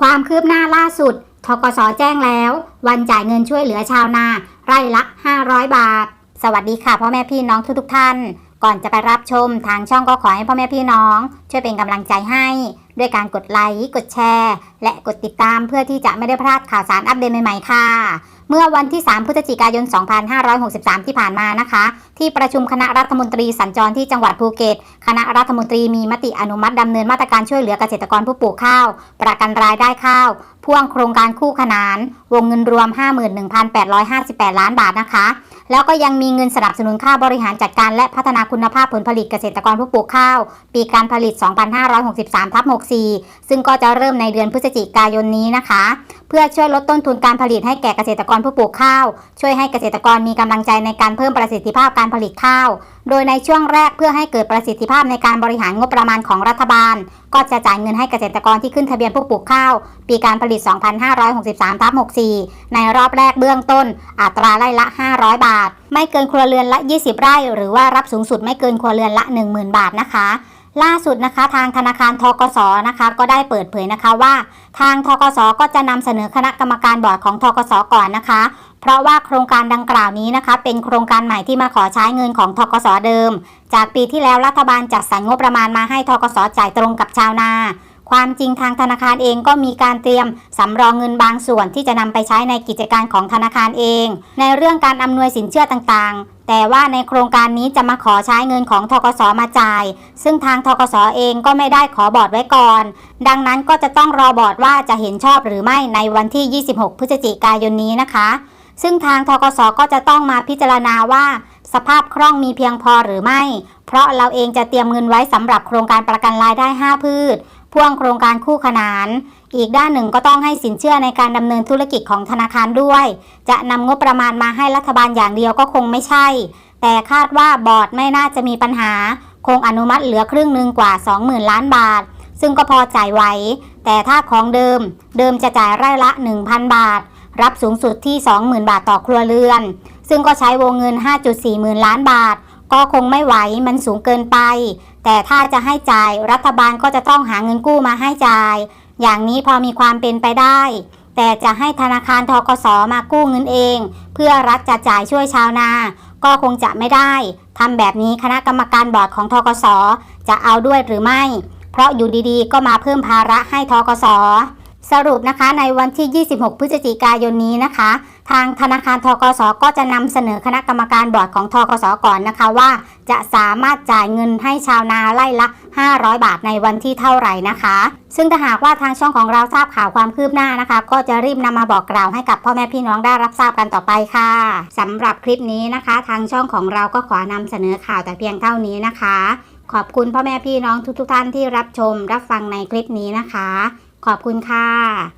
ความคืบหน้าล่าสุด ทกสแจ้งแล้ว วันจ่ายเงินช่วยเหลือชาวนา ไร่ละ 500 บาท สวัสดีค่ะพ่อแม่พี่น้องทุกๆท่าน ก่อนจะไปรับชมทางช่องก็ขอให้พ่อแม่พี่น้อง ช่วยเป็นกำลังใจให้ ด้วยการกดไลค์ กดแชร์ และกดติดตามเพื่อที่จะไม่ได้พลาดข่าวสารอัปเดตใหม่ๆค่ะ เมื่อวันที่ 3 พฤศจิกายน 2563 ที่ผ่านมานะคะ ที่ประชุมคณะรัฐมนตรีสัญจรที่จังหวัดภูเก็ต คณะรัฐมนตรีมีมติอนุมัติดำเนินมาตรการช่วยเหลือเกษตรกรผู้ปลูกข้าว ประกันรายได้ข้าว พ่วงโครงการคู่ขนาน วงเงินรวม 51,858 ล้านบาทนะคะ แล้วก็ยังมีเงินสนับสนุนค่าบริหารจัดการและพัฒนาคุณภาพผลผลิตเกษตรกรผู้ปลูกข้าว ปีการผลิต 2563ทับ64 ซึ่งก็จะเริ่มในเดือนพฤศจิกายนนี้นะคะ เพื่อช่วยลดต้นทุนการผลิตให้แก่เกษตรกรผู้ปลูกข้าว ช่วยให้เกษตรกรมีกำลังใจในการเพิ่มประสิทธิภาพการผลิตข้าว โดยในช่วงแรกเพื่อให้เกิดประสิทธิภาพในการบริหารงบประมาณของรัฐบาล ก็จะจ่ายเงินให้เกษตรกรที่ขึ้นทะเบียนผู้ปลูกข้าว ปีการผลิต 2563ทับ64 ในรอบแรกเบื้องต้น อัตราไร่ละ 500 บาท ไม่เกินครัวเรือนละ 20 ไร่ หรือว่ารับสูงสุดไม่เกินครัวเรือนละ 10,000 บาทนะคะล่าสุดนะคะทางธนาคารทกสนะคะก็ได้เปิดเผยนะคะว่า ทางทกสก็จะนำเสนอคณะกรรมการบอร์ดของทกสก่อนนะคะ เพราะว่าโครงการดังกล่าวนี้นะคะ เป็นโครงการใหม่ที่มาขอใช้เงินของทกสเดิม จากปีที่แล้วรัฐบาลจัดสรรงบประมาณมาให้ทกสจ่ายตรงกับชาวนา ความจริงทางธนาคารเองก็มีการเตรียมสำรองเงินบางส่วนที่จะนำไปใช้ในกิจการของธนาคารเอง ในเรื่องการอำนวยสินเชื่อต่างๆ แต่ว่าในโครงการนี้จะมาขอใช้เงินของทกสมาจ่าย ซึ่งทางทกสเองก็ไม่ได้ขอบอร์ดไว้ก่อน ดังนั้นก็จะต้องรอบอร์ดว่าจะเห็นชอบหรือไม่ในวันที่ 26 พฤศจิกายนนี้นะคะ ซึ่งทางทกสก็จะต้องมาพิจารณาว่า สภาพคล่องมีเพียงพอหรือไม่ เพราะเราเองจะเตรียมเงินไว้สำหรับโครงการประกันรายได้ 5 พืช พ่วงโครงการคู่ขนาน อีกด้านหนึ่งก็ต้องให้สินเชื่อในการดำเนินธุรกิจของธนาคารด้วย จะนำงบประมาณมาให้รัฐบาลอย่างเดียวก็คงไม่ใช่ แต่คาดว่าบอร์ดไม่น่าจะมีปัญหา คงอนุมัติเหลือครึ่งหนึ่งกว่า 20,000 ล้านบาท ซึ่งก็พอจ่ายไหวแต่ถ้าของเดิม เดิมจะจ่ายไร่ละ 1,000 บาท รับสูงสุดที่ 20,000 บาทต่อครัวเรือน ซึ่งก็ใช้วงเงิน 5.4หมื่นล้านบาท ก็คงไม่ไหวมันสูงเกินไป แต่ถ้าจะให้จ่ายรัฐบาลก็จะต้องหาเงินกู้มาให้จ่าย อย่างนี้พอมีความเป็นไปได้ แต่จะให้ธนาคารทกสมากู้เงินเอง เพื่อรัฐจะจ่ายช่วยชาวนา ก็คงจะไม่ได้ทำแบบนี้คณะกรรมการบอร์ดของทกสจะเอาด้วยหรือไม่ เพราะอยู่ดีๆ ก็มาเพิ่มภาระให้ทกส สรุปนะคะในวันที่ 26 พฤศจิกายนนี้นะคะ ทางธนาคารทกสก็จะนำเสนอคณะกรรมการบอร์ดของทกสก่อนนะคะว่า จะสามารถจ่ายเงินให้ชาวนาไล่ละ 500 บาทในวันที่เท่าไหร่นะคะ ซึ่งถ้าหากว่าทางช่องของเราทราบข่าวความคืบหน้านะคะ ก็จะรีบนำมาบอกกล่าวให้กับพ่อแม่พี่น้องได้รับทราบกันต่อไปค่ะสำหรับคลิปนี้นะคะ ทางช่องของเราก็ขอนำเสนอข่าวแต่เพียงเท่านี้นะคะ ขอบคุณพ่อแม่พี่น้องทุกๆท่านที่รับชมรับฟังในคลิปนี้นะคะ ขอบคุณค่ะ